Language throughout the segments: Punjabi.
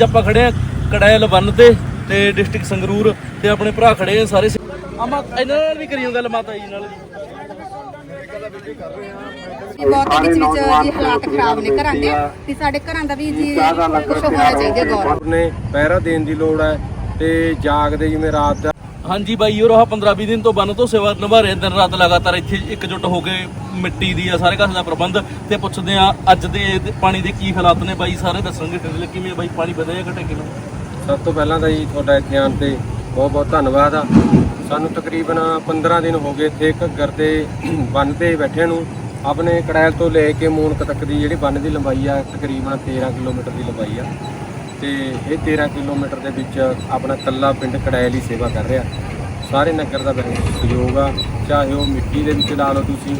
ਅੱਜ ਆਪਾਂ ਖੜੇ ਆ ਕੜੈਲ ਬੰਨ ਤੇ ਤੇ ਡਿਸਟ੍ਰਿਕਟ ਸੰਗਰੂਰ ਤੇ ਆਪਣੇ ਭਰਾ ਖੜੇ ਆ ਸਾਰੇ ਆਮਾ ਇਹਨਾਂ ਨਾਲ ਵੀ ਕਰੀਓ ਗੱਲ ਮਾਤਾ ਜੀ ਨਾਲ। ਜੀ ਬਹੁਤ ਵਿੱਚ ਵਿੱਚ ਜੀ ਹਾਲਾਤ ਖਰਾਬ ਨੇ ਘਰਾਂ ਦੇ। ਤੇ ਸਾਡੇ ਘਰਾਂ ਦਾ ਵੀ ਜੀ ਕੁਝ ਹੋਣਾ ਚਾਹੀਦਾ ਗੌਰ ਨੇ ਪਹਿਰਾ ਦੇਣ ਦੀ ਲੋੜ ਹੈ ਤੇ ਜਾਗਦੇ ਜਿਵੇਂ ਰਾਤ ਦਾ ਹਾਂਜੀ ਬਾਈ ਉਹ 15 20 ਦਿਨ ਤੋਂ ਬੰਨ ਤੋਂ ਸੇਵਾ ਨਿਭਾ ਰਹੇ ਦਿਨ ਰਾਤ ਲਗਾਤਾਰ ਇੱਥੇ ਇਕਜੁੱਟ ਹੋ ਕੇ ਮਿੱਟੀ ਦੀ ਆ, ਸਾਰੇ ਘਰ ਦਾ ਪ੍ਰਬੰਧ। ਤੇ ਪੁੱਛਦੇ ਆ ਅੱਜ ਦੇ ਪਾਣੀ ਦੇ ਕੀ ਹਾਲਾਤ ਨੇ ਬਾਈ, ਸਾਰੇ ਦੱਸਣਗੇ ਟਿੱਲੇ ਕਿਵੇਂ ਬਾਈ, ਪਾਣੀ ਵਧਿਆ ਜਾਂ ਕਿਵੇਂ? ਸਭ ਤੋਂ ਪਹਿਲਾਂ ਤਾਂ ਜੀ ਤੁਹਾਡਾ ਇੱਥੇ ਆਉਣ ਤੇ ਬਹੁਤ ਬਹੁਤ ਧੰਨਵਾਦ ਆ। ਸਾਨੂੰ ਤਕਰੀਬਨ 15 ਦਿਨ ਹੋ ਗਏ ਇੱਥੇ ਘੱਗਰ ਤੇ ਬੰਨ ਤੇ ਬੈਠੇ ਨੂੰ। ਆਪਣੇ ਕੜੈਲ ਤੋਂ ਲੈ ਕੇ ਮੂਨਕ ਤੱਕ ਦੀ ਜਿਹੜੀ ਬੰਨ ਦੀ ਲੰਬਾਈ ਆ, ਤਕਰੀਬਨ 13 ਕਿਲੋਮੀਟਰ ਦੀ ਲੰਬਾਈ ਆ। ਤੇ ਇਹ 13 ਕਿਲੋਮੀਟਰ ਦੇ ਵਿੱਚ ਆਪਣਾ ਕੱਲਾ ਪਿੰਡ ਕੜੈਲ ਹੀ ਸੇਵਾ ਕਰ ਰਿਹਾ। ਸਾਰੇ ਨਗਰ ਦਾ ਬਹੁਤ ਸਹਿਯੋਗ ਆ। ਚਾਹੇ ਉਹ ਮਿੱਟੀ ਦੇ ਵਿੱਚ ਲਾ ਲਓ ਤੁਸੀਂ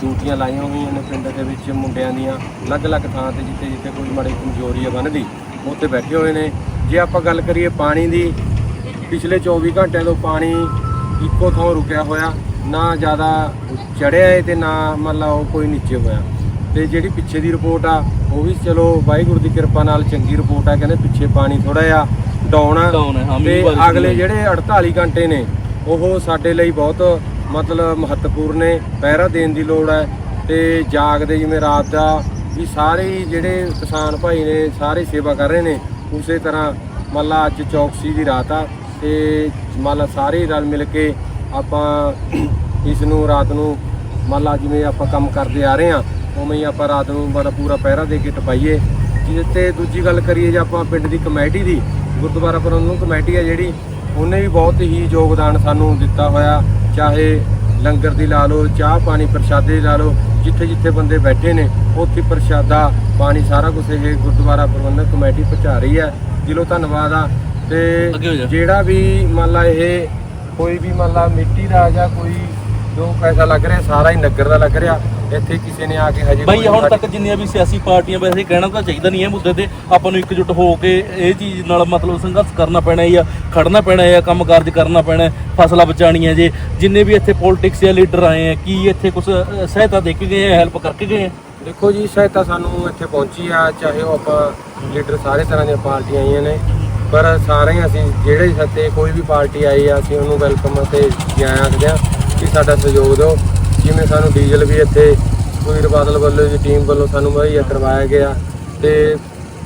ਡਿਊਟੀਆਂ ਲਾਈਆਂ ਹੋਈਆਂ ਨੇ ਪਿੰਡ ਦੇ ਵਿੱਚ ਮੁੰਡਿਆਂ ਦੀਆਂ, ਅਲੱਗ-ਅਲੱਗ ਥਾਂ ਤੇ ਜਿੱਥੇ ਜਿੱਥੇ ਕੋਈ ਮਾੜੀ ਕਮਜ਼ੋਰੀ ਆ ਬੰਨ੍ਹਦੀ ਉੱਥੇ ਬੈਠੇ ਹੋਏ ਨੇ। ਜੇ ਆਪਾਂ ਗੱਲ ਕਰੀਏ ਪਾਣੀ ਦੀ, ਪਿਛਲੇ 24 ਘੰਟਿਆਂ ਤੋਂ ਪਾਣੀ ਇੱਕੋ ਥਾਂ ਰੁਕਿਆ ਹੋਇਆ, ਨਾ ਜ਼ਿਆਦਾ ਚੜਿਆ ਹੈ ਤੇ ਨਾ ਮਤਲਬ ਉਹ ਕੋਈ ਨੀਚੇ ਹੋਇਆ। ਤੇ ਜਿਹੜੀ ਪਿੱਛੇ ਦੀ ਰਿਪੋਰਟ ਆ ਉਹ ਵੀ ਚਲੋ ਵਾਹਿਗੁਰੂ ਦੀ ਕਿਰਪਾ ਨਾਲ ਚੰਗੀ ਰਿਪੋਰਟ ਆ ਕਹਿੰਦੇ ਪਿੱਛੇ ਪਾਣੀ ਥੋੜਾ ਜਿਹਾ ਡਾਊਨ ਆ। Down ਹੈ, ਹਾਂ, ਤੇ ਮੀਂਹ ਬਾਰਿਸ਼ ਅਗਲੇ ਜਿਹੜੇ 48 ਘੰਟੇ ਨੇ ਉਹ ਸਾਡੇ ਲਈ ਬਹੁਤ ਮਤਲਬ ਮਹੱਤਵਪੂਰਨ ਨੇ ਪਹਿਰਾ ਦੇਣ ਦੀ ਲੋੜ ਹੈ ਤੇ ਜਾਗਦੇ ਜਿਵੇਂ ਰਾਤ ਦਾ ਵੀ ਸਾਰੇ ਹੀ ਜਿਹੜੇ ਕਿਸਾਨ ਭਾਈ ਨੇ ਸਾਰੇ ਸੇਵਾ ਕਰ ਰਹੇ ਨੇ ਉਸੇ ਤਰ੍ਹਾਂ ਮੰਨ ਲਾ ਅੱਜ ਚੌਕਸੀ ਦੀ ਰਾਤ ਆ ਤੇ ਮੰਨ ਲਾ ਸਾਰੇ ਰਲ ਮਿਲ ਕੇ ਆਪਾਂ ਇਸ ਨੂੰ ਰਾਤ ਨੂੰ ਮੰਨ ਲਾ ਜਿਵੇਂ ਆਪਾਂ ਕੰਮ ਕਰਦੇ ਆ ਰਹੇ ਆ ਉਵੇਂ ਹੀ ਆਪਾਂ ਰਾਤ ਨੂੰ ਬੜਾ ਪੂਰਾ ਪਹਿਰਾ ਦੇ ਕੇ ਟਪਾਈਏ। ਜਿਹਦੇ ਤੇ ਦੂਜੀ ਗੱਲ ਕਰੀਏ ਜੇ ਆਪਾਂ ਪਿੰਡ ਦੀ ਕਮੇਟੀ ਦੀ ਗੁਰਦੁਆਰਾ ਪ੍ਰਬੰਧਕ ਕਮੇਟੀ ਆ ਜਿਹੜੀ ਉਹਨੇ ਵੀ ਬਹੁਤ ਹੀ ਯੋਗਦਾਨ ਸਾਨੂੰ ਦਿੱਤਾ ਹੋਇਆ। ਚਾਹੇ ਲੰਗਰ ਦੀ ਲਾ ਲਓ ਚਾਹ ਪਾਣੀ ਪ੍ਰਸ਼ਾਦੇ ਦੀ ਲਾ ਲਓ ਜਿੱਥੇ ਜਿੱਥੇ ਬੰਦੇ ਬੈਠੇ ਨੇ ਉੱਥੇ ਪ੍ਰਸ਼ਾਦਾ ਪਾਣੀ ਸਾਰਾ ਕੁਝ ਇਹ ਗੁਰਦੁਆਰਾ ਪ੍ਰਬੰਧਕ ਕਮੇਟੀ ਪਹੁੰਚਾ ਰਹੀ ਹੈ। ਦਿਲੋਂ ਧੰਨਵਾਦ ਆ। ਤੇ ਹੋ। ਜਿਹੜਾ ਵੀ ਮੰਨ ਲਾ ਇਹ ਕੋਈ ਵੀ ਮੰਨ ਲਾ ਮਿੱਟੀ ਦਾ ਜਾਂ ਕੋਈ ਜੋ ਪੈਸਾ ਲੱਗ ਰਿਹਾ ਸਾਰਾ ਹੀ ਨਗਰ ਦਾ ਲੱਗ ਰਿਹਾ। ਇੱਥੇ ਕਿਸੇ ਨੇ ਆ ਕੇ ਹਜੇ ਬਾਈ ਹੁਣ ਤੱਕ ਜਿੰਨੀਆਂ ਵੀ ਸਿਆਸੀ ਪਾਰਟੀਆਂ ਵੈਸੇ ਕਹਿਣਾ ਤਾਂ ਚਾਹੀਦਾ ਨਹੀਂ ਇਹ ਮੁੱਦੇ ਤੇ। ਆਪਾਂ ਨੂੰ ਇਕਜੁੱਟ ਹੋ ਕੇ ਇਹ ਚੀਜ਼ ਨਾਲ ਮਤਲਬ ਸੰਘਰਸ਼ ਕਰਨਾ ਪੈਣਾ ਹੈ ਜਾਂ ਖੜਨਾ ਪੈਣਾ ਹੈ ਜਾਂ ਕੰਮ ਕਾਰਜ ਕਰਨਾ ਪੈਣਾ ਹੈ ਫਸਲਾਂ ਬਚਾਣੀਆਂ ਜੇ। ਜਿੰਨੇ ਵੀ ਇੱਥੇ ਪੋਲਿਟਿਕਸ ਜਾਂ ਲੀਡਰ ਆਏ ਆ ਕੀ ਇੱਥੇ ਕੁਝ ਸਹਾਇਤਾ ਦੇ ਕੇ ਗਏ ਆ ਹੈਲਪ ਕਰਕੇ ਗਏ ਆ ਦੇਖੋ ਜੀ ਸਹਾਇਤਾ ਸਾਨੂੰ ਇੱਥੇ ਪਹੁੰਚੀ ਆ ਚਾਹੇ ਉਹ ਆਪਾਂ ਲੀਡਰ ਸਾਰੇ ਤਰ੍ਹਾਂ ਦੀਆਂ ਪਾਰਟੀਆਂ ਆਈਆਂ ਨੇ ਪਰ ਸਾਰੇ ਹੀ ਅਸੀਂ ਜਿਹੜੇ ਸੱਤੇ ਕੋਈ ਵੀ ਪਾਰਟੀ ਆਈ ਆ ਅਸੀਂ ਉਹਨੂੰ ਵੈਲਕਮ ਅਤੇ ਜੀ ਆਇਆਂ ਆਖਦੇ ਆ ਕਿ ਸਾਡਾ ਸਹਿਯੋਗ ਦਿਓ। ਜਿਵੇਂ ਸਾਨੂੰ ਡੀਜ਼ਲ ਵੀ ਇੱਥੇ ਸੁਖਬੀਰ ਬਾਦਲ ਵੱਲੋਂ ਦੀ ਟੀਮ ਵੱਲੋਂ ਸਾਨੂੰ ਮੁਹੱਈਆ ਕਰਵਾਇਆ ਗਿਆ ਤੇ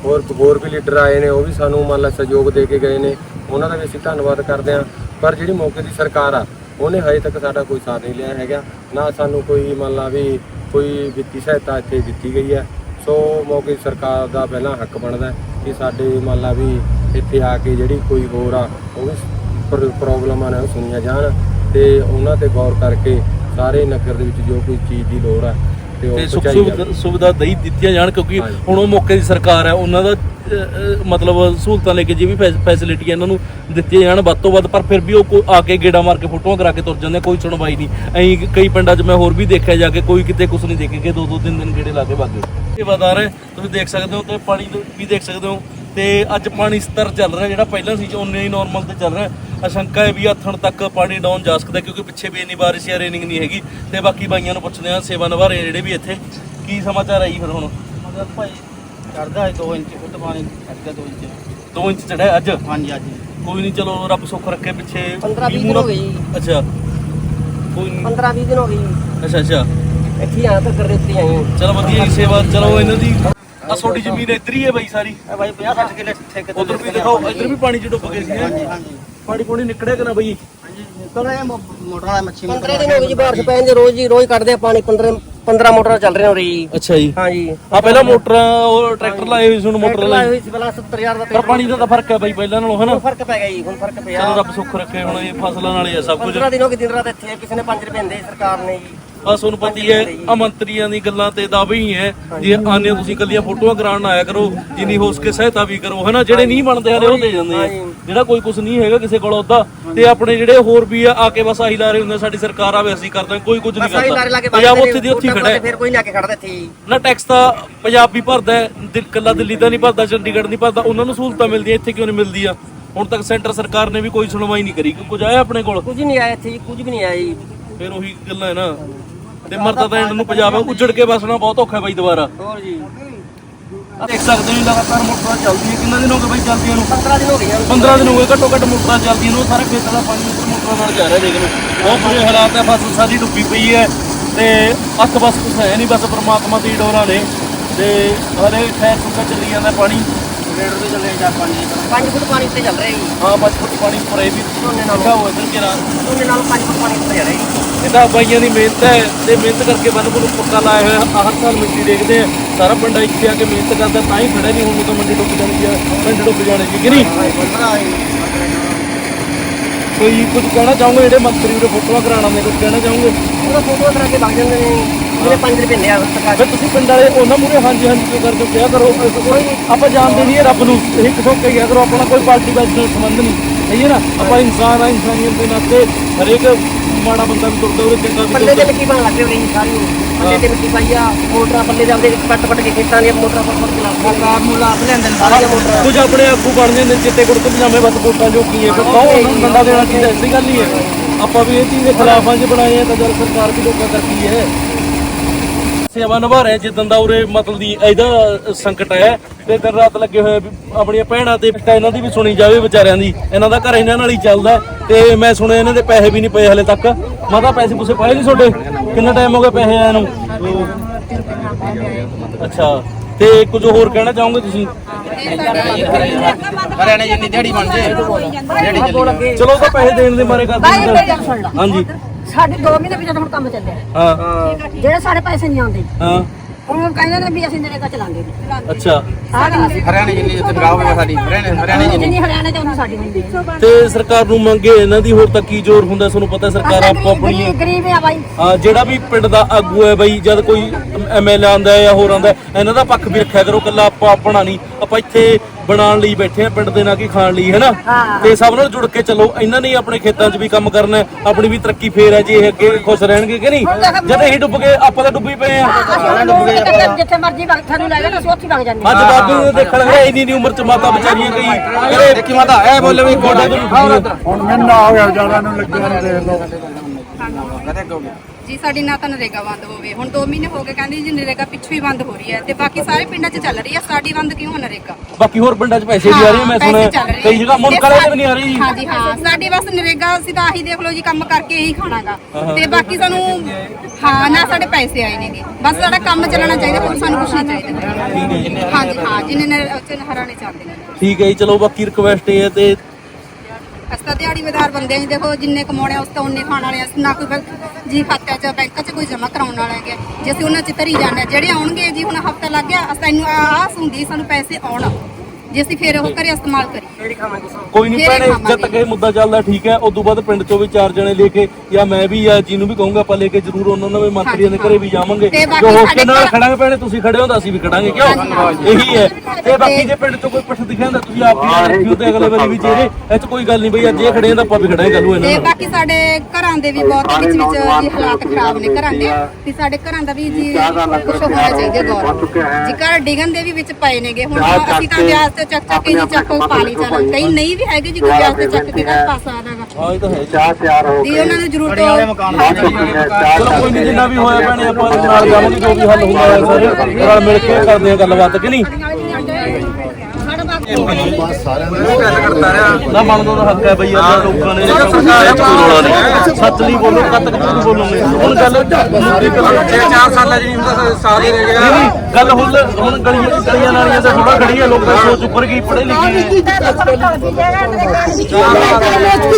ਹੋਰ ਹੋਰ ਵੀ ਲੀਡਰ ਆਏ ਨੇ, ਉਹ ਵੀ ਸਾਨੂੰ ਮੰਨ ਲਾ ਸਹਿਯੋਗ ਦੇ ਕੇ ਗਏ ਨੇ, ਉਹਨਾਂ ਦਾ ਵੀ ਅਸੀਂ ਧੰਨਵਾਦ ਕਰਦੇ ਹਾਂ। ਪਰ ਜਿਹੜੀ ਮੌਕੇ ਦੀ ਸਰਕਾਰ ਆ, ਉਹਨੇ ਹਜੇ ਤੱਕ ਸਾਡਾ ਕੋਈ ਸਾਥ ਨਹੀਂ ਲਿਆ ਹੈਗਾ, ਨਾ ਸਾਨੂੰ ਕੋਈ ਮੰਨ ਲਾ ਵੀ ਕੋਈ ਵਿੱਤੀ ਸਹਾਇਤਾ ਇੱਥੇ ਦਿੱਤੀ ਗਈ ਹੈ। ਸੋ ਮੌਕੇ ਦੀ ਸਰਕਾਰ ਦਾ ਪਹਿਲਾਂ ਹੱਕ ਬਣਦਾ ਕਿ ਸਾਡੇ ਮੰਨ ਲਾ ਵੀ ਇੱਥੇ ਆ ਕੇ ਜਿਹੜੀ ਕੋਈ ਹੋਰ ਆ, ਉਹ ਵੀ ਪ੍ਰੋਬਲਮਾਂ ਨੇ ਉਹ ਸੁਣੀਆਂ ਜਾਣ ਤੇ ਉਹਨਾਂ ਤੇ ਗੌਰ ਕਰਕੇ ਸਾਰੇ ਨਗਰ ਦੇ ਵਿੱਚ ਜੋ ਕੋਈ ਚੀਜ਼ ਦੀ ਲੋੜ ਆ ਤੇ ਉਹ ਤੇ ਸੁੱਖ ਪਹੁੰਚਾਈ ਸੁਵਿਧਾ- ਜਾਵੇ। ਸੁਵਿਧਾ ਦਈ ਦਿੱਤੀਆਂ ਜਾਣ ਕਿਉਂਕਿ ਹਾਂਜੀ। ਹੁਣ ਉਹ ਮੌਕੇ ਦੀ ਸਰਕਾਰ ਹੈ ਉਹਨਾਂ ਦਾ ਅਹ, ਮਤਲਬ ਸਹੂਲਤਾਂ ਲੈ ਕੇ ਜੇ ਵੀ ਫੈਸਿਲਿਟੀ ਇਹਨਾਂ ਨੂੰ ਦਿੱਤੀਆਂ ਜਾਣ ਵੱਧ ਤੋਂ ਵੱਧ ਪਰ ਫਿਰ ਵੀ ਉਹ ਕੋ- ਆ ਕੇ ਗੇੜਾ ਮਾਰ ਕੇ ਫੋਟੋਆਂ ਕਰਾ ਕੇ ਤੁਰ ਜਾਂਦੇ ਆ, ਕੋਈ ਸੁਣਵਾਈ ਨਹੀਂ। ਐਂ ਕਈ ਪਿੰਡਾਂ 'ਚ ਮੈਂ ਹੋਰ ਵੀ ਦੇਖਿਆ ਜਾ ਕੇ ਕੋਈ ਕਿਤੇ ਕੁਝ ਨਹੀਂ ਦੇਖੇ ਕਿ ਦੋ ਦੋ ਤਿੰਨ ਦਿਨ ਗੇੜੇ ਲਾ ਕੇ ਭਾਗੇ ਇਹ ਬਤਾ ਰਹੇ ਤੁਸੀਂ ਦੇਖ ਸਕਦੇ ਹੋ ਤੇ ਪਾਣੀ ਵੀ ਦੇਖ ਸਕਦੇ ਹੋ। ਤੇ ਅੱਜ ਪਾਣੀ ਸਤਰ ਚੱਲ ਰਿਹਾ ਜਿਹੜਾ ਪਹਿਲਾਂ ਸੀ ਉਹਨੇ ਹੀ ਨਾਰਮਲ ਤੇ ਚੱਲ ਰਿਹਾ। ਅਸ਼ੰਕਾ ਹੈ ਵੀ ਆਥਣ ਤੱਕ ਪਾਣੀ ਡਾਊਨ ਜਾ ਸਕਦਾ ਕਿਉਂਕਿ ਪਿੱਛੇ ਵੀ ਇੰਨੀ ਬਾਰਿਸ਼ ਜਾਂ ਰੇਨਿੰਗ ਨਹੀਂ ਹੈਗੀ। ਤੇ ਬਾਕੀ ਬਾਈਆਂ ਨੂੰ ਪੁੱਛਦੇ ਆ ਸੇਵਾ ਨਿਭਾ ਰਹੇ ਜਿਹੜੇ ਵੀ ਇੱਥੇ। ਕੀ ਸਮਾਚਾਰ ਹੈ ਜੀ ਫਿਰ ਹੁਣ? ਮਤਲਬ ਭਾਈ ਚੜਦਾ ਹੈ 2 ਇੰਚ ਫੁੱਟ ਪਾਣੀ ਅੱਗੇ 2 ਇੰਚ। 2 ਇੰਚ ਚੜਿਆ ਅੱਜ? ਹਾਂਜੀ ਹਾਂਜੀ। ਕੋਈ ਨਹੀਂ ਚਲੋ ਰੱਬ ਸੁੱਖ ਰੱਖੇ ਪਿੱਛੇ। 15 ਮੀਂਹ ਵੀਹ ਦਿਨ ਹੋ ਗਏ। ਅੱਛਾ। ਕੋਈ ਨਹੀਂ। 15 20 ਦਿਨ ਹੋ ਗਏ। ਅੱਛਾ ਅੱਛਾ। ਇੱਥੇ ਆ ਤੱਕ ਰੇਤੀ ਆਈ ਹਾਂ। ਚਲੋ ਵਧੀਆ ਜੀ ਸੇਵਾ ਚਲੋ ਇਹਨਾਂ ਦੀ। ਆ ਤੁਹਾਡੀ ਜ਼ਮੀਨ ਇੱਧਰ ਹੀ ਹੈ ਬਾਈ ਸਾਰੀ? ਇਹ ਭਾਈ 50 60 ਕਿੱਲੇ ਠੇਕੇ ਤੇ ਉਧਰ ਵੀ ਦਿਖਾਓ ਇੱਧਰ ਵੀ ਪਾਣੀ ਚ ਡੁੱਬ ਗਏ ਸੀ। ਹਾਂਜੀ ਹਾਂਜੀ। ਪਾਣੀ ਪੂਣੀ ਨਿਕੜਿਆ ਕਿ ਨਾ ਬਾਈ? ਹਾਂਜੀ ਨਿਕਲ ਰਹੇ ਮੋਟਰਾਂ ਵਾਲਾ ਮੱਛੀ 15 ਦਿਨ ਹੋ ਗਏ ਜੀ ਬਾਰਿਸ਼ ਪੈਣ ਦੇ ਰੋਜ਼ ਹੀ ਰੋਜ਼ ਕੱਢਦੇ ਆ ਪਾਣੀ 15 15 ਮੋਟਰਾਂ ਚੱਲ ਰਹੀਆਂ ਹੋ ਰਹੀ ਜੀ। ਅੱਛਾ ਜੀ। ਹਾਂਜੀ। ਆ ਪਹਿਲਾਂ ਮੋਟਰਾਂ ਉਹ ਟਰੈਕਟਰ ਲਾਏ ਹੋਏ ਸੀ ਹੁਣ ਮੋਟਰ ਲਾਈ ਲਾਈ ਹੋਈ ਸੀ ਪਹਿਲਾਂ 70000 ਦਾ ਪਰ ਪਾਣੀ ਦਾ ਤਾਂ ਫ਼ਰਕ ਹੈ ਬਾਈ ਪਹਿਲਾਂ ਨਾਲੋਂ ਹਨਾ? ਫ਼ਰਕ ਪੈ ਗਿਆ ਜੀ ਹੁਣ ਫ਼ਰਕ ਪਿਆ। ਚਲੋ ਰੱਬ ਸੁੱਖ ਰੱਖੇ ਹੁਣ ਇਹ ਫਸਲਾਂ ਨਾਲ ਹੀ ਆ ਸਭ ਕੁਝ। 15 ਦਿਨ ਹੋ ਗਏ ਦਿਨ ਰਾਤ ਇੱਥੇ ਕਿਸੇ ਨੇ 5 ਰੁਪਏ ਦੇ ਸਰਕਾਰ ਨੇ ਜੀ। ਬਸ ਤੁਹਾਨੂੰ ਪਤਾ ਹੀ ਹੈ ਆ ਮੰਤਰੀਆਂ ਦੀ ਗੱਲਾਂ ਤੇ ਦਾਅਵੇ ਹੀ ਹੈ। ਜੇ ਆਨੇ ਤੁਸੀਂ ਕੱਲੀਆਂ ਫੋਟੋਆਂ ਕਰਾਉਣ ਆਇਆ ਕਰੋ ਜਿੰਨੀ ਹੋ ਸਕੇ ਸਹਾਇਤਾ ਵੀ ਕਰੋ ਹਨਾ? ਜਿਹੜੇ ਨਹੀਂ ਬਣਦੇ ਹਲੇ ਉਹ ਦੇ ਜਾਂਦੇ ਆ। ਜਿਹੜਾ ਕੋਈ ਕੁਝ ਨਹੀਂ ਹੈਗਾ ਕਿਸੇ ਕੋਲ ਉਹਦਾ। ਤੇ ਆਪਣੇ ਜਿਹੜੇ ਹੋਰ ਵੀ ਆ ਆ ਕੇ ਬਸ ਆਹੀ ਲਾ ਰਹੇ ਹੁੰਦੇ ਆ, ਸਾਡੀ ਸਰਕਾਰ ਆਵੇ ਅਸੀਂ ਕਰਦੇ ਕੋਈ ਕੁਝ ਨਹੀਂ ਲਾਰੇ ਲਾ ਕਰਦਾ ਪੰਜਾਬ ਉੱਥੇ ਦੀ ਉੱਥੇ ਖੜਾ ਹੈ। ਫਿਰ ਕੋਈ ਆ ਕੇ ਖੜਦਾ ਇੱਥੇ ਨਾ ਟੈਕਸ ਤਾਂ ਪੰਜਾਬ ਵੀ ਭਰਦਾ ਹੈ ਦਿਲ ਕੱਲਾ ਦਿੱਲੀ ਦਾ ਨਹੀਂ ਭਰਦਾ ਚੰਡੀਗੜ੍ਹ ਨਹੀਂ ਭਰਦਾ ਉਹਨਾਂ ਨੂੰ ਸਹੂਲਤਾਂ ਮਿਲਦੀਆਂ ਇੱਥੇ ਕਿਉਂ ਨਹੀਂ ਮਿਲਦੀਆਂ? ਹੁਣ ਤੱਕ ਸੈਂਟਰ ਸਰਕਾਰ ਨੇ ਵੀ ਕੋਈ ਸੁਣਵਾਈ ਨਹੀਂ ਕਰੀ ਕੁਝ ਆਇਆ ਆਪਣੇ ਕੋਲ? ਕੁਝ ਨਹੀਂ ਆਇਆ ਇੱਥੇ ਜੀ ਕੁਝ ਵੀ ਨਹੀਂ ਆਇਆ ਜੀ। ਫਿਰ ਉਹੀ ਗੱਲਾਂ ਹੈ ਨਾ। ਤੇ ਮਰਦਾ ਤਾਂ ਐਂਡ ਨੂੰ ਪੰਜਾਬ ਉੱਜੜ ਕੇ ਵਸਣਾ ਬਹੁਤ ਔਖਾ ਬਾਈ ਦੁਬਾਰਾ। ਹੋਰ ਜੀ। ਦੇਖ ਸਕਦੇ ਹੋ ਲਗਾਤਾਰ ਮੋਟਰਾਂ ਚੱਲਦੀਆਂ ਕਿੰਨਾ ਦਿਨ ਹੋ ਗਏ ਬਾਈ ਚੱਲਦੀਆਂ ਨੂੰ? 15 ਦਿਨ ਹੋ ਗਏ 15 ਦਿਨ ਹੋ ਗਏ ਘੱਟੋ ਘੱਟ ਮੋਟਰਾਂ ਚੱਲਦੀਆਂ ਨੂੰ ਸਾਰੇ ਖੇਤਾਂ ਦਾ ਪਾਣੀ ਇੱਧਰ ਮੋਟਰਾਂ ਨਾਲ ਜਾ ਰਿਹਾ ਦੇਖ ਲਓ। ਬਹੁਤ ਬੁਰੇ ਹਾਲਾਤ ਹੈ ਫਸਲ ਸਾਰੀ ਡੁੱਬੀ ਪਈ ਹੈ ਤੇ ਅੱਖ ਬਸ ਕੁਛ ਹੈ ਨਹੀਂ ਬਸ ਪ੍ਰਮਾਤਮਾ ਦੀ ਡੋਰਾਂ ਨੇ ਤੇ ਹਰੇ ਖੈਰ ਸੁੱਕਾ ਚੱਲੀ ਜਾਂਦਾ ਪਾਣੀ। ਰੇਡਰ ਤੇ ਚੱਲੇ ਚਾਰ ਪੰਜ ਜੀ 5 ਫੁੱਟ ਪਾਣੀ ਉੱਤੇ ਚੱਲ ਰਿਹਾ ਜੀ। ਹਾਂ ਬਸ ਪਾਣੀ ਇਹ ਵੀ ਲੱਗਾ ਹੋਇਆ ਇਧਰ ਕਿਰਾ ਉਹਦੇ ਨਾਲ 5 ਫੁੱਟ ਪਾਣੀ ਉੱਤੇ ਜਾ ਰਿਹਾ ਜੀ। ਇਹਦਾ ਬਾਈਆਂ ਦੀ ਮਿਹਨਤ ਹੈ ਤੇ ਮਿਹਨਤ ਕਰਕੇ ਬੰਨ ਨੂੰ ਪੱਕਾ ਲਾਇਆ ਹੋਇਆ ਹਰ ਸਾਲ ਮਿੱਟੀ ਦੇਖਦੇ ਆ। ਸਾਰਾ ਪਿੰਡ ਇੱਥੇ ਆ ਕੇ ਮਿਹਨਤ ਕਰਦਾ ਤਾਂ ਹੀ ਖੜਾ ਨਹੀਂ ਹੁਣ ਤਾਂ ਮੰਡੀ ਡੁੱਬ ਜਾਣੀ ਆ ਪਿੰਡ ਡੁੱਬ ਜਾਣੇ ਕਿ ਨਹੀਂ? ਕੋਈ ਕੁਝ ਕਹਿਣਾ ਚਾਹੋਗੇ? ਜਿਹੜੇ ਮੰਤਰੀ ਉਹਦੇ ਫੋਟੋਆਂ ਕਰਾਉਣਾ ਨੇ ਕੁਝ ਕਹਿਣਾ ਚਾਹੋਗੇ? ਉਹਦਾ ਫੋਟੋ ਕਰਾ ਕੇ ਲੱਗ ਜਾਂਦੇ ਨੇ। ਉਹਦੇ 5 ਰੁਪਏ ਲਿਆ ਸਰਕਾਰ ਫਿਰ ਤੁਸੀਂ ਪਿੰਡ ਵਾਲੇ ਉਹਨਾਂ ਮੂਰੇ ਹਾਂਜੀ ਹਾਂਜੀ ਕਿਉਂ ਕਰਦੇ ਹੋ? ਕਿਹਾ ਕਰੋ? ਕੋਈ ਆਪਾਂ ਜਾਣਦੇ ਨਹੀਂ ਰੱਬ ਨੂੰ। ਇਹ ਕਿਥੋਂ ਕਹੀਆ ਕਰੋ ਆਪਣਾ ਕੋਈ ਪਾਰਟੀ ਦਾ ਸੰਬੰਧ ਨਹੀਂ। ਸਹੀ ਹੈ ਨਾ? ਆਪਾਂ ਇਨਸਾਨ ਆ ਇਨਸਾਨੀਅਤ ਦੇ ਨਾਤੇ ਹਰੇਕ ਮਾੜਾ ਬੰਦਾ ਵੀ ਤੁਰਦਾ ਉਹਦੇ ਚੰਗਾ ਵੀ ਪੱਲੇ ਤੇ ਮਿੱਟੀ ਪਾਣ ਲੱਗ ਜੀ ਸਾਰੀ ਪੱਲੇ ਤੇ ਮਿੱਟੀ ਪਾਈ ਆ ਮੋਟਰਾਂ ਪੱਲੇ ਜਾਂਦੇ ਕੱਟ ਕੱਟ ਕੇ ਖੇਤਾਂ ਦੀਆਂ ਮੋਟਰਾਂ ਪਰ ਪਰ ਚਲਾ ਸਰਕਾਰ ਨੂੰ ਲਾਭ ਲੈਂਦੇ ਨੇ ਸਾਰੀਆਂ ਮੋਟਰਾਂ। ਕੁਝ ਆਪਣੇ ਆਗੂ ਬਣ ਜਾਂਦੇ ਚਿੱਟੇ ਕੁੜਤੇ ਪਜਾਮੇ ਬਸ ਵੋਟਾਂ ਜੋ ਕੀ ਹੈ ਫਿਰ ਕਹੋ ਉਹਨਾਂ ਨੂੰ ਡੰਡਾ ਦੇਣਾ ਚਾਹੀਦਾ ਐਸੀ ਗੱਲ ਨਹੀਂ ਹੈ। ਆਪਾਂ ਵੀ ਇਹ ਚੀਜ਼ ਦੇ ਖਿਲਾਫ ਅੱਜ ਬਣਾਏ ਆ ਤਾਂ ਜਦ ਸਰਕਾਰ ਵੀ ਲੋਕਾਂ ਕਰਦੀ ਹੈ। ਸੇਵਾ ਨਿਭਾ ਰਹੇ ਜਿੱਦਾਂ ਦਾ ਉਰੇ ਮਤਲਬ ਦੀ ਇਹਦਾ ਸੰਕਟ ਹੈ ਤੇ ਦਿਨ ਰਾਤ ਲੱਗੇ ਹੋਏ ਆਪਣੀਆਂ ਭੈਣਾਂ ਤੇ ਪਿਤਾ ਇਹਨਾਂ ਦੀ ਵੀ ਸੁਣੀ ਜਾਵੇ ਵਿਚਾਰਿਆਂ ਦੀ। ਇਹਨਾਂ ਦਾ ਘਰ ਇਹਨਾਂ ਨਾਲ ਹੀ ਚੱਲਦਾ ਤੇ ਮੈਂ ਸੁਣਿਆ ਇਹਨਾਂ ਦੇ ਪੈਸੇ ਵੀ ਨਹੀਂ ਪਏ ਹਲੇ ਤੱਕ। ਮਾਤਾ ਪੈਸੇ ਪੂਸੇ ਪਾਏ ਨਹੀਂ ਤੁਹਾਡੇ? ਕਿੰਨਾ ਟਾਈਮ ਹੋ ਗਿਆ ਪੈਸੇ ਆਇਆ ਨੂੰ? ਅੱਛਾ ਤੇ ਕੁਝ ਹੋਰ ਕਹਿਣਾ ਚਾਹੋਗੇ ਤੁਸੀਂ? ਹਰਿਆਣੇ ਜਿੰਨੀ ਦਿਹਾੜੀ ਬਣ ਜੇ। ਚੱਲੀ ਤਾਂ ਪੈਸੇ ਦੇਣ ਦੇ ਮਾਰੇ ਕਰਦੇ ਹਾਂਜੀ। ਸਾਡੇ 2 ਮਹੀਨੇ ਵਿੱਚ ਹੁਣ ਕੰਮ ਚੱਲਿਆ। ਹਾਂ। ਜਿਹੜੇ ਸਾਡੇ ਪੈਸੇ ਨਹੀਂ ਆਉਂਦੇ ਹਾਂ। ਹੁਣ ਕਹਿੰਦੇ ਨੇ ਵੀ ਅਸੀਂ ਨਰੇਗਾ ਚਲਾਂਗੇ। ਅੱਛਾ। ਹਰਿਆਣੇ ਜਿੰਨੀ ਤਨਖਾਹ ਹੋਵੇ ਸਾਡੀ ਹਰਿਆਣੇ ਹਰਿਆਣੇ ਜਿੰਨੀ ਹਰਿਆਣੇ ਤੇ ਉਹਨੂੰ ਸਾਡੀ ਹੁੰਦੀ ਹੈ ਤੇ ਸਰਕਾਰ ਨੂੰ ਮੰਗੇ ਇਹਨਾਂ ਦੀ ਹੋਰ ਤਾਂ ਕੀ ਜ਼ੋਰ ਹੁੰਦਾ? ਤੁਹਾਨੂੰ ਪਤਾ ਸਰਕਾਰ ਆਪੋ ਆਪਣੀ ਗਰੀਬ ਗਰੀਬ ਆ ਬਾਈ। ਹਾਂ ਜਿਹੜਾ ਵੀ ਪਿੰਡ ਦਾ ਆਗੂ ਹੈ ਬਈ ਜਦ ਕੋਈ ਐਮਐਲਏ ਆਂਦਾ ਜਾਂ ਹੋਰ ਆਂਦਾ ਇਹਨਾਂ ਦਾ ਪੱਖ ਵੀ ਰੱਖਿਆ ਕਰੋ ਕੱਲਾ ਆਪਾਂ ਆਪਣਾ ਨਹੀਂ ਆਪਾਂ ਇੱਥੇ ਬਣਾਉਣ ਲਈ ਬੈਠੇ ਆ ਪਿੰਡ ਦੇ ਨਾਲ ਕੀ ਖਾਣ ਲਈ ਹੈਨਾ? ਤੇ ਸਭ ਨਾਲ ਜੁੜ ਕੇ ਚੱਲੋ ਇਹਨਾਂ ਨੇ ਆਪਣੇ ਖੇਤਾਂ 'ਚ ਵੀ ਕੰਮ ਕਰਨਾ ਹੈ, ਆਪਣੀ ਵੀ ਤਰੱਕੀ ਫੇਰ ਹੈ ਜੀ ਇਹ ਅੱਗੇ ਖੁਸ਼ ਰਹਿਣਗੇ ਕਿ ਨਹੀਂ? ਜਦ ਇਹ ਡੁੱਬ ਗਏ ਆਪਾਂ ਤਾਂ ਡੁੱਬੀ ਪਏ ਆ ਅਸੀਂ ਡੁੱਬ ਗਏ ਜਿੱਥੇ ਮਰਜ਼ੀ ਵਗ ਸਾਨੂੰ ਲੈ ਜਾਣਾ ਅਸੀਂ ਉੱਥੇ ਵਗ ਜਾਂਦੇ ਅੱਜ ਬਾਬੇ ਨੂੰ ਦੇਖਣ ਗਏ ਇੰਨੀ ਨਹੀਂ ਉਮਰ 'ਚ ਮਾਤਾ ਵਿਚਾਰੀਆਂ ਗਈ ਕਰੇ ਦੇਖੀ ਮਾਤਾ ਐ ਬੋਲੇ ਵੀ ਤੋਂ ਹੁਣ ਮਹੀਨਾ ਹੋ ਗਿਆ ਵਿਚਾਰਿਆਂ ਨੂੰ ਲੱਗਿਆ ਨੂੰ ਦੇਖ ਲਓ। ਕਦੇ ਕਹੋਗੇ ਜੀ ਸਾਡੀ ਨਾ ਤਾਂ ਨਰੇਗਾ ਬੰਦ ਹੋਵੇ। ਹੁਣ 2 ਮਹੀਨੇ ਹੋ ਗਏ ਕਹਿੰਦੀ ਜੀ ਨਰੇਗਾ ਪਿੱਛੋਂ ਹੀ ਬੰਦ ਹੋ ਰਹੀ ਹੈ ਤੇ ਬਾਕੀ ਸਾਰੇ ਪਿੰਡਾਂ 'ਚ ਚੱਲ ਰਹੀ ਹੈ। ਸਾਡੀ ਬੰਦ ਕਿਉਂ ਨਰੇਗਾ? ਬਾਕੀ ਹੋਰ ਪਿੰਡਾਂ 'ਚ ਪੈਸੇ ਵੀ ਆ ਰਹੇ ਮੈਂ ਪੈਸੇ ਸੁਣਿਆ ਚੱਲ ਰਹੇ ਕਈ ਜਗ੍ਹਾ ਵਾਲੇ ਤੇ ਵੀ ਨਹੀਂ ਆ ਰਹੀ। ਹਾਂਜੀ ਹਾਂ। ਸਾਡੀ ਬਸ ਨਰੇਗਾ ਅਸੀਂ ਤਾਂ ਆਹੀ ਦੇਖ ਲਓ ਜੀ ਕੰਮ ਕਰਕੇ ਇਹੀ ਖਾਣਾਗਾ। ਤੇ ਬਾਕੀ ਸਾਨੂੰ ਹਾਂ ਨਾ ਸਾਡੇ ਪੈਸੇ ਆਏ ਨੇਗੇ। ਬਸ ਸਾਡਾ ਕੰਮ ਚੱਲਣਾ ਚਾਹੀਦਾ ਹੋਰ ਸਾਨੂੰ ਕੁਝ ਨਹੀਂ ਚਾਹੀਦਾ। ਹਾਂ ਜਿੰਨੇ ਨਰ- ਉਹ 'ਚ ਹਰਾਣੇ ਚਾਹੁੰਦੇ ਨੇ। ਠੀਕ ਹੈ ਜੀ ਚਲੋ ਬਾਕੀ ਰਿਕਵੈਸਟ ਇਹ ਹੈ ਤੇ ਅਸੀਂ ਤਾਂ ਦਿਹਾੜੀਦਾਰ ਬੰਦੇ ਆ ਜੀ ਦੇਖੋ ਜਿੰਨੇ ਕਮਾਉਣੇ ਆ, ਉਸ ਤੋਂ ਉਹਨੇ ਖਾਣ ਵਾਲੇ ਅਸੀਂ ਨਾ ਕੋਈ ਜੀ ਖਾਤੇ 'ਚ ਬੈਂਕ 'ਚ ਕੋਈ ਜਮ੍ਹਾਂ ਕਰਾਉਣ ਵਾਲਾ ਹੈਗਾ। ਜੇ ਅਸੀਂ ਉਹਨਾਂ 'ਚ ਧਰੀ ਜਾਂਦੇ ਹਾਂ, ਜਿਹੜੇ ਆਉਣਗੇ ਜੀ ਹੁਣ ਹਫਤਾ ਲੱਗ ਗਿਆ ਅਸੀਂ ਇਹਨੂੰ ਆਸ ਹੁੰਦੀ ਸਾਨੂੰ ਪੈਸੇ ਆਉਣ। ਜੇ ਅਸੀਂ ਫਿਰ ਉਹ ਘਰੇ ਇਸਤੇਮਾਲ ਕਰੀਏ। ਕੋਈ ਨਹੀਂ ਭੈਣੇ। ਜਦ ਤੱਕ ਇਹ ਮੁੱਦਾ ਚੱਲਦਾ ਠੀਕ ਹੈ ਉਦੋਂ ਬਾਅਦ ਪਿੰਡ ਚੋਂ ਵੀ ਚਾਰ ਜਣੇ ਲੈ ਕੇ ਜਾਂ ਮੈਂ ਵੀ ਜਾਂ ਜੀ ਨੂੰ ਵੀ ਕਹੂੰਗਾ ਆਪਾਂ ਲੈ ਕੇ ਜ਼ਰੂਰ ਉਹਨਾਂ ਨੂੰ ਵੀ ਮੰਤਰੀਆਂ ਦੇ ਘਰੇ ਵੀ ਜਾਵਾਂਗੇ। ਤੇ ਬਾਕੀ ਜੋ ਹੋ ਕੇ ਸਾਡੇ ਨਾਲ ਘਰ- ਖੜਾਂਗੇ ਭੈਣੇ ਤੁਸੀਂ ਖੜੇ ਹੋ ਤਾਂ ਅਸੀਂ ਵੀ ਖੜਾਂਗੇ ਕਿਉਂ? ਇਹੀ ਹੈ। ਤੇ ਬਾਕੀ ਜੇ ਪਿੰਡ ਚੋਂ ਕੋਈ ਪੱਠ ਦਿਖਿਆ ਹੁੰਦਾ ਤੁਸੀਂ ਆਪ ਵੀ ਰੱਖਿਓ ਤੇ ਅਗਲੇ ਵਾਰੀ ਵੀ ਜਿਹੜੇ ਇਹ ਚ ਕੋਈ ਗੱਲ ਨਹੀਂ ਬਈ ਅੱਜ ਇਹ ਖੜੇ ਆ ਤਾਂ ਆਪਾਂ ਵੀ ਖੜਾਂਗੇ ਕੱਲੂ ਇਹਨਾਂ ਤੇ ਨਾਲ। ਬਾਕੀ ਸਾਡੇ ਘਰਾਂ ਦੇ ਵੀ ਬਹੁਤ ਵਿੱਚ ਵਿੱਚ ਜੀ ਹਾਲਾਤ ਖਰਾਬ ਨੇ ਘਰਾਂ ਦੇ। ਤੇ ਸਾਡੇ ਘਰਾਂ ਦਾ ਵੀ ਜੀ ਕੁਝ ਹੋਣਾ ਚਾਹੀਦਾ ਗੌਰ ਜੀ ਘਰ ਡਿਗਣ ਦੇ ਵੀ ਵਿੱਚ ਪਏ ਨੇਗੇ। ਹੁਣ ਅਸੀਂ ਤਾਂ ਵਿਆਜ ਤੇ ਚੱਕ ਚੱਕ ਕੇ ਜੀ ਚੱਕ ਪਾ ਲਈ ਚੱਲ। ਕਈ ਨਹੀਂ ਵੀ ਹੈਗੇ ਜੀ ਤੇ ਚੱਕ ਕੇ ਘਰ ਪਾ ਸਕਦਾਗਾ ਹਾਂ ਇਹ ਤਾਂ ਹੈ ਜੀ। ਦੀ ਉਹਨਾਂ ਨੂੰ ਜ਼ਰੂਰਤ ਵਾਲੇ ਮਕਾਨ ਚਲੋ ਕੋਈ ਨਹੀਂ ਜਿੰਨਾ ਵੀ ਹੋਇਆ ਭੈਣੇ ਆਪਾਂ ਨਾਲ ਜਾਵਾਂਗੇ ਜੋ ਵੀ ਹੱਲ ਹੁੰਦਾ ਹੈ ਸਾਰੇ। ਨਾਲ ਮਿਲ ਕੇ ਕਰਦੇ ਆ ਗੱਲਬਾਤ ਕਿ ਨਹੀਂ? ਨਾ ਬਣਦਾ ਤਾਂ ਹੱਕ ਹੈ ਬਈ ਯਾਰ ਲੋਕਾਂ ਨੇ ਸਰਕਾਰ ਕੋਈ ਰੋਲਾ ਨਹੀਂ ਸੱਚ ਨਹੀਂ ਬੋਲੋ ਕਦ ਤੱਕ ਝੂਠ ਬੋਲੋਗੇ ਹੁਣ ਗੱਲ ਮੁੱਦੇ ਕਰ ਛੇ ਚਾਰ ਸਾਲਾਂ ਚ ਨਹੀਂ ਹੁੰਦਾ ਸਾਲ ਹੀ ਰਹਿ ਨਹੀਂ ਜਾਏਗਾ ਨਹੀਂ ਗੱਲ ਹੁਣ ਹੁਣ ਗਲੀਆਂ ਗਲੀਆਂ ਨਾਲੀਆਂ ਦਾ ਥੋੜਾ ਖੜੀ ਹੈ ਲੋਕ ਤਾਂ ਸੋਚ ਉੱਪਰ ਗਈ ਪੜੇ ਲਿਖੇ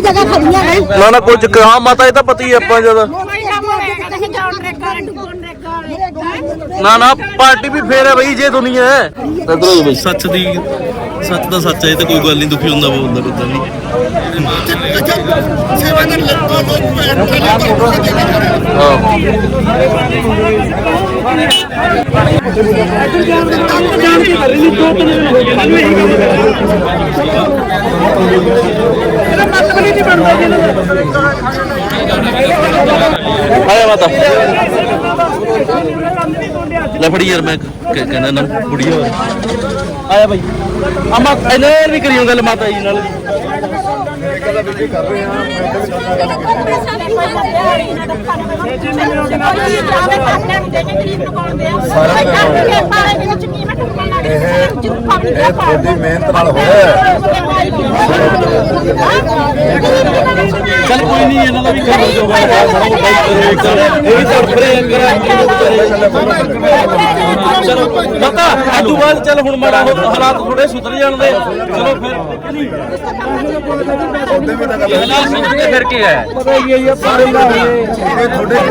ਜਗ੍ਹਾ ਖੜੀਆਂ ਗਈ ਨਾ ਨਾ ਕੁਝ ਹਾਂ ਮਾਤਾ ਇਹ ਤਾਂ ਪਤੀ ਹੈ ਆਪਾਂ ਜਦ ਨਾ ਨਾ ਪਾਰਟੀ ਵੀ ਫੇਰ ਹੈ ਬਈ ਜੇ ਦੁਨੀਆ ਹੈ। ਸੱਚ ਦੀ ਸੱਚ ਦਾ ਸੱਚ ਹੈ, ਇਹ ਤਾਂ ਕੋਈ ਗੱਲ ਨਹੀਂ, ਦੁਖੀ ਹੁੰਦਾ ਬੋਲਦਾ ਬੰਦਾ ਵੀ। ਆਇਆ ਮਾਤਾ। ਲੈ ਫੜੀ ਯਾਰ ਮੈਂ ਕ- ਕਹਿੰਦਾ ਨਾ ਕੁੜੀ ਹੋਰ। ਆਇਆ ਬਾਈ। ਅਮਾ ਇਹਨੇ ਵੀ ਕਰੀਓ ਗੱਲ ਮਾਤਾ ਜੀ ਨਾਲ। ਇਹ ਤੁਹਾਡੀ ਮਿਹਨਤ ਨਾਲ ਹੋਇਆ। ਚੱਲ ਕੋਈ ਨਹੀਂ, ਇਹਨਾਂ ਦਾ ਵੀ ਕਰ ਜੋ ਇਹ ਵੀ ਚਲੋ, ਮਾਤਾ, ਅੱਜ ਬਾਅਦ ਚੱਲ ਹੁਣ ਮਾੜਾ ਹੋ- ਹਾਲਾਤ ਥੋੜੇ ਸੁਧਰ ਜਾਣ ਚਲੋ ਫਿਰ। ਹਾਲਾਤ ਸੁਧਰ ਕੇ ਫਿਰ ਕੀ ਹੈ ਇਹ ਤੁਹਾਡੇ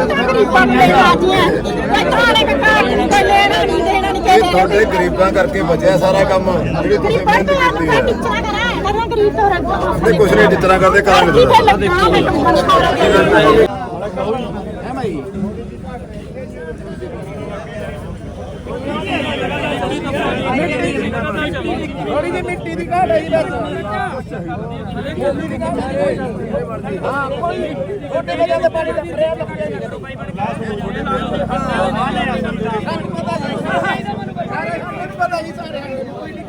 ਤੁਹਾਡੇ ਗਰੀਬਾਂ ਕਰਕੇ ਬਚਿਆ ਸਾਰਾ ਕੰਮ। ਜਿਹੜੀ ਤੁਸੀਂ ਮਿਹਨਤ ਕੀਤੀ ਹੈ ਨਹੀਂ ਕੁਛ ਨਹੀਂ ਜਿਸ ਤਰ੍ਹਾਂ ਕਰਦੇ ਕਰਾਂਗੇ ਦੁਬਾਰਾ। ਥੋੜੀ ਜਿਹੀ ਮਿੱਟੀ ਦੀ ਘਾਟ ਆਈ ਬਸ ਹਾਂ ਕੋਈ ਛੋਟੇ ਜਗ੍ਹਾ ਤੇ ਪਾਣੀ ਦਾ ਪ੍ਰੇਮ ਲੱਗਿਆ ਨਹੀਂ ਸਾਨੂੰ ਪਤਾ ਨਹੀਂ ਸਾਰੇ ਨੂੰ ਪਤਾ ਜੀ ਸਾਰਿਆਂ ਨੂੰ ਕੋਈ ਨਹੀਂ